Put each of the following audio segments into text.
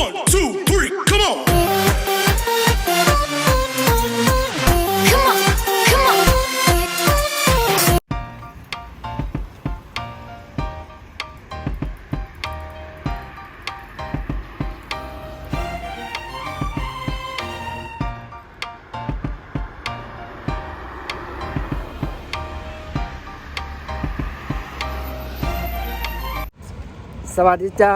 One, two, สวัสดีจ้า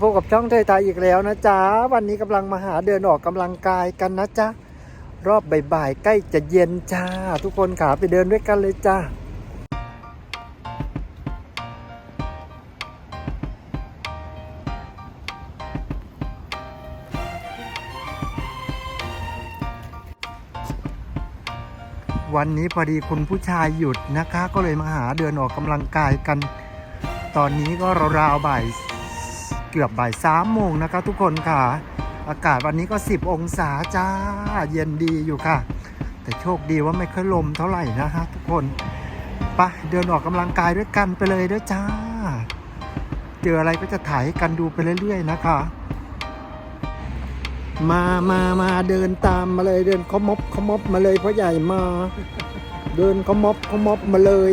พบกับช่องไทยไทยอีกแล้วนะจ๊ะวันนี้กำลังมาหาเดินออกกำลังกายกันนะจ๊ะรอบบ่ายๆใกล้จะเย็นจ้า ทุกคนขาไปเดินด้วยกันเลยจ้าวันนี้พอดีคุณผู้ชายหยุดนะคะ ก็เลยมาหาเดินออกกำลังกายกัน ตอนนี้ก็ราวๆบ่ายเกือบบ่ายสามโมงนะคะทุกคนค่ะ อากาศวันนี้ก็ 10 องศาจ้า เย็นดีอยู่ค่ะ แต่โชคดีว่าไม่ค่อยลมเท่าไหร่นะฮะทุกคนไปเดินออกกำลังกายด้วยกันไปเลยด้วยจ้า เจออะไรก็จะถ่ายให้กันดูไปเรื่อย ๆ นะคะ มามามาเดินตามมาเลยเดินขมบขมบมาเลยเพราะใหญ่มา เดินขมบขมบมาเลย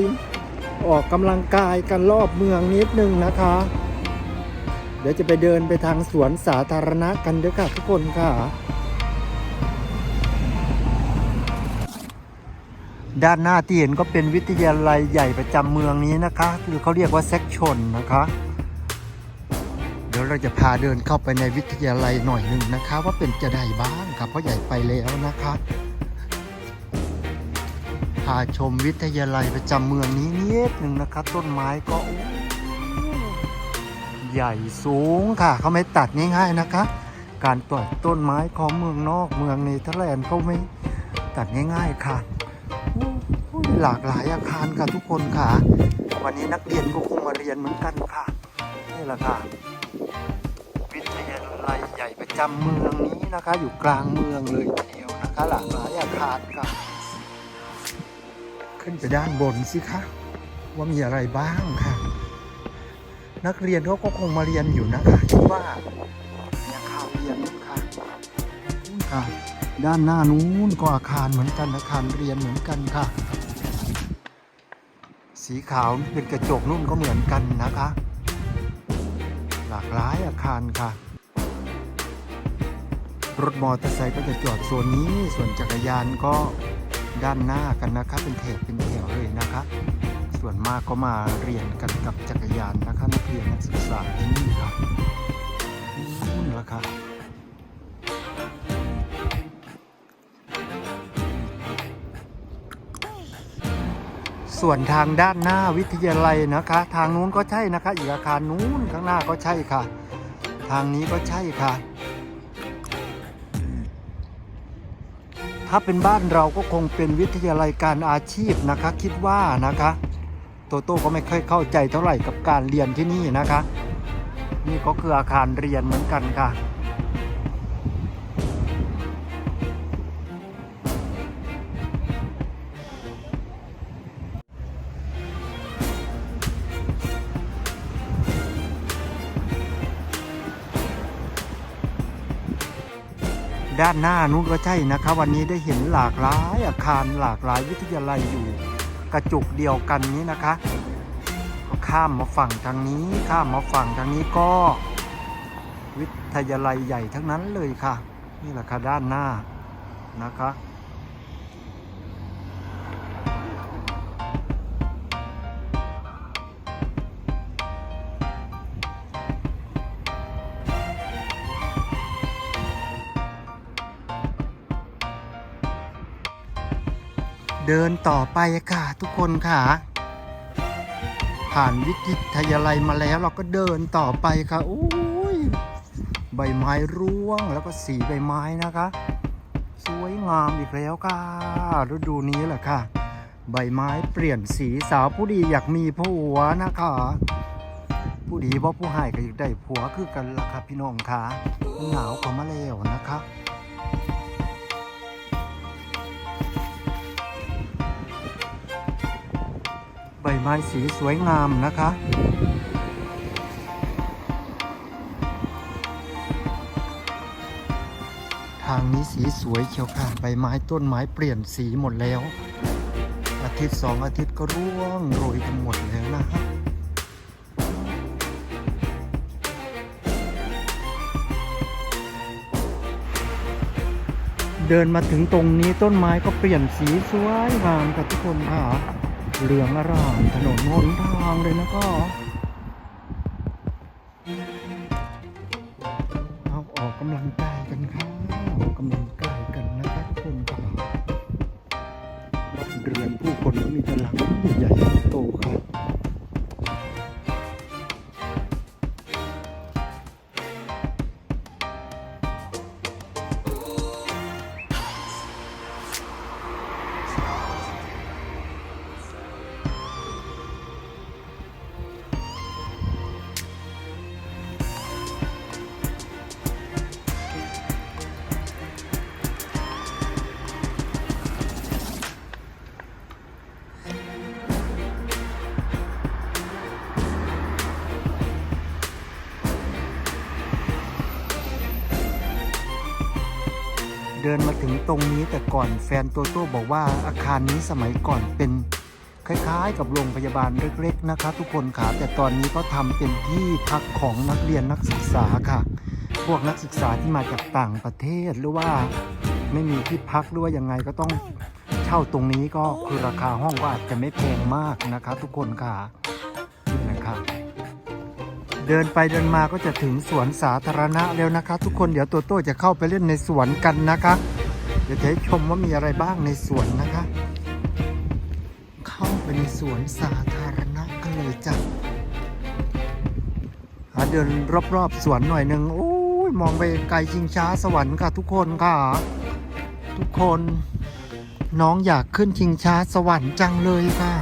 ออกกำลังกายกันรอบเมืองนิดนึงนะคะ เดี๋ยวจะไปเดินไปทางสวนสาธารณะกันด้วยค่ะทุกคนค่ะ ด้านหน้าที่เห็นก็เป็นวิทยาลัยใหญ่ประจำเมืองนี้นะคะคือเขาเรียกว่าเซ็กชนนะคะ เดี๋ยวเราจะพาเดินเข้าไปในวิทยาลัยหน่อยหนึ่งนะคะ ว่าเป็นจะได้บ้างครับเพราะใหญ่ไปแล้วนะคะ พาชมวิทยาลัยประจำเมืองนี้นิดหนึ่งนะครับ ต้นไม้ก็ใหญ่สูงค่ะเขาไม่ตัดง่ายๆนะคะ การตัดต้นไม้ของเมืองนอกเมืองเนเธอร์แลนด์เขาไม่ตัดง่าย ๆค่ะหหลากหลายอาคารค่ะทุกคนค่ะ วันนี้นักเรียนก็คงมาเรียนเหมือนกันค่ะนี่แหละค่ะวิทยาลัยใหญ่ประจำเมืองนี้นะคะ อยู่กลางเมืองเลยทีเดียวนะคะ หลากหลายอาคารค่ะ ขึ้นไปด้านบนสิคะ ว่ามีอะไรบ้างค่ะ นักเรียนเขาก็คงมาเรียนอยู่นะคะคิดว่ามีอาคารเรียนนู่นค่ะนู่นค่ะ ด้านหน้านู้นก็อาคารเหมือนกันอาคารเรียนเหมือนกันค่ะ สีขาวเป็นกระจกนุ่นก็เหมือนกันนะคะ หลากหลายอาคารค่ะรถมอเตอร์ไซค์ก็จะจอดโซนนี้ ส่วนจักรยานก็ ด้านหน้ากันนะคะเป็นแถบเป็นแถวเลยนะคะส่วนมากก็มาเรียนกันกับจักรยานนะคะนักเรียนนักศึกษาที่นี่ครับนู่นละค่ะส่วนทางด้านหน้าวิทยาลัยนะคะ ทางนู้นก็ใช่นะคะ อีกอาคารนู้นข้างหน้าก็ใช่ค่ะ ทางนี้ก็ใช่ค่ะ ถ้าเป็นบ้านเราก็คงเป็นวิทยาลัยการอาชีพนะคะ คิดว่านะคะ โตโต้ก็ไม่ค่อยเข้าใจเท่าไหร่กับการเรียนที่นี่นะคะ นี่ก็คืออาคารเรียนเหมือนกันค่ะ ด้านหน้านู้นก็ใช่นะครับ วันนี้ได้เห็นหลากหลายอาคารหลากหลายวิทยาลัยอยู่ กระจุกเดียวกันนี้นะคะก็ข้ามมาฝั่งทางนี้ ข้ามมาฝั่งทางนี้ก็ วิทยาลัยใหญ่ทั้งนั้นเลยค่ะ นี่แหละค่ะด้านหน้านะคะ เดินต่อไปค่ะทุกคนค่ะ ผ่านวิทยาลัยมาแล้วเราก็เดินต่อไปค่ะโอ้ยใบไม้ร่วงแล้วก็สีใบไม้นะคะ สวยงามอีกแล้วค่ะฤดูนี้แหละค่ะ ใบไม้เปลี่ยนสีสาวผู้ดีอยากมีผัวนะคะ ผู้ดีว่าผู้ให้ก็อยากได้ผัวคือกันล่ะครับพี่น้องค่ะหนาวเข้ามาแล้วนะคะ ไม้สีสวยงามนะคะางนี้สีสวยเชียวค่ะใบไม้ต้นไม้เปลี่ยนสีหมดแล้ว อาทิตย์สองอาทิตย์ก็ร่วงโรยกันหมดแล้วนะฮะเดินมาถึงตรงนี้ต้นไม้ก็เปลี่ยนสีสวยงามค่ะทุกคนค่ะ เหลืองอร่ามถนนหนทางเลยนะก็เอาออกกำลังกายกันครับออกกำลังกายกันนะคะทุกคนค่ะเรือนผู้คนก็มีพลังใหญ่โตครับ ดินมาถึงตรงนี้แต่ก่อนแฟนโตโต้บอกว่าอาคารนี้สมัยก่อนเป็นคล้ายๆ กับโรงพยาบาลเล็ก ๆ นะคะ ทุกคนค่ะแต่ตอนนี้ก็ทำเป็นที่พักของนักเรียนนักศึกษาค่ะ พวกนักศึกษาที่มาจากต่างประเทศหรือว่าไม่มีที่พักหรือว่ายังไงก็ต้องเช่าตรงนี้ก็คือราคาห้องก็อาจจะไม่แพงมากนะคะ ทุกคนค่ะ เดินไปเดินมาก็จะถึงสวนสาธารณะแล้วนะคะ ทุกคนเดี๋ยวตัวโต้จะเข้าไปเล่นในสวนกันนะคะ เดี๋ยวจะให้ชมว่ามีอะไรบ้างในสวนนะคะ เข้าไปในสวนสาธารณะกันเลยจ้ะหาเดินรอบๆสวนหน่อยหนึ่งโอ้ยมองไปไกลชิงช้าสวรรค์ค่ะทุกคนค่ะ ทุกคน น้องอยากขึ้นชิงช้าสวรรค์จังเลยค่ะ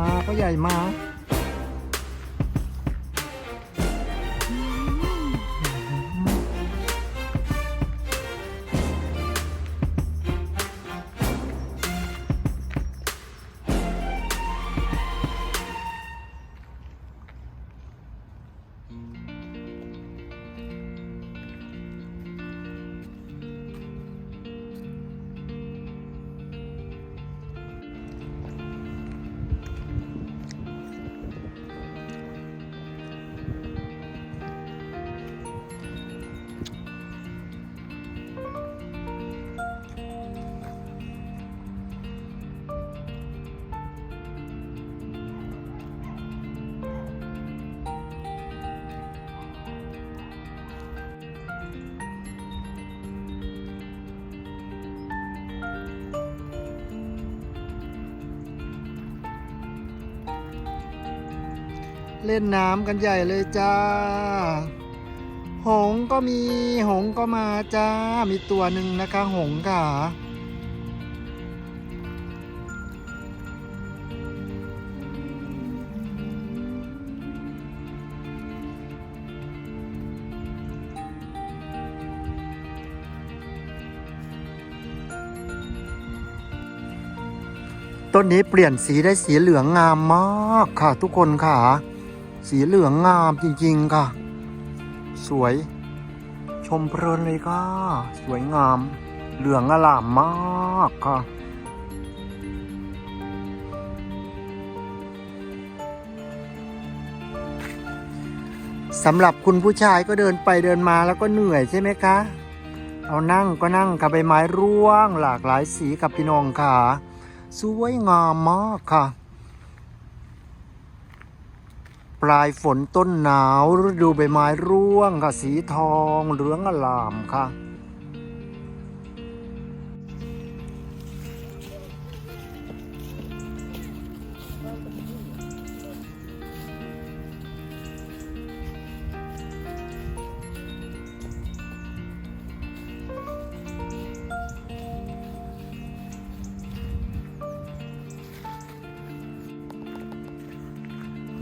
มาก็ใหญ่มา เล่นน้ำกันใหญ่เลยจ้า หงก็มีหงก็มาจ้า มีตัวหนึ่งนะคะหงค่ะ ต้นนี้เปลี่ยนสีได้สีเหลืองงามมากค่ะทุกคนค่ะ สีเหลืองงามจริง ๆ ค่ะ สวย ชมเพลินเลยค่ะ สวยงาม เหลืองอลามมากค่ะ สำหรับคุณผู้ชายก็เดินไปเดินมาแล้วก็เหนื่อยใช่ไหมคะ เอานั่งก็นั่งกับใบไม้ร่วง หลากหลายสีกับพี่น้องค่ะ สวยงามมากค่ะ ปลายฝนต้นหนาวฤดูใบไม้ร่วงค่ะสีทองเหลืองอลามค่ะ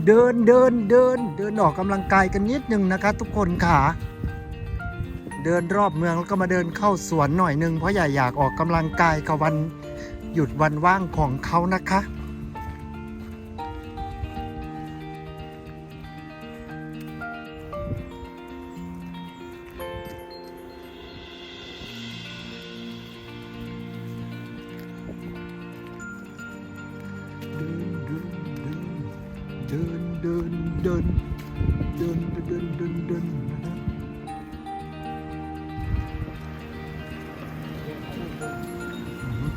เดินเดินเดินเดินออกกำลังกายกันนิดนึงนะคะทุกคนค่ะเดินรอบเมืองแล้วก็มาเดินเข้าสวนหน่อยนึงเพราะอยากอยากออกกำลังกายกับวันหยุดวันว่างของเขานะคะ เดินเดินเดินเดินเดินนะฮะอือฮึ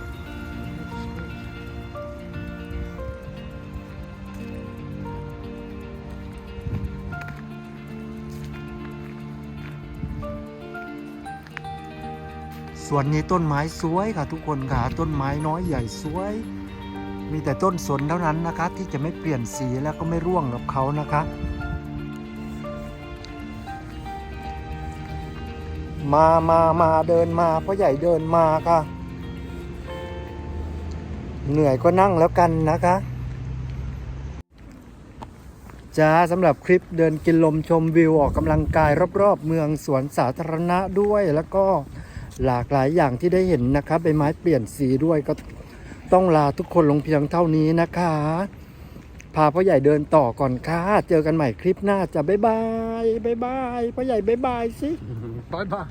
ส่วนนี้ต้นไม้สวยค่ะทุกคนค่ะต้นไม้น้อยใหญ่สวย มีแต่ต้นสนเท่านั้นนะคะ ที่จะไม่เปลี่ยนสีแล้วก็ไม่ร่วงกับเขานะคะ มามามาเดินมาพ่อใหญ่เดินมาค่ะ เหนื่อยก็นั่งแล้วกันนะคะจ้าสำหรับคลิปเดินกินลมชมวิวออกกำลังกายรอบๆ เมืองสวนสาธารณะด้วย แล้วก็หลากหลายอย่างที่ได้เห็นนะครับใบไม้เปลี่ยนสีด้วยก็ ต้องลาทุกคนลงเพียงเท่านี้นะคะ พาพ่อใหญ่เดินต่อก่อนค่ะ เจอกันใหม่คลิปหน้าจะบ๊ายบายบ๊ายบายพ่อใหญ่บ๊ายบายสิ บ๊ายบาย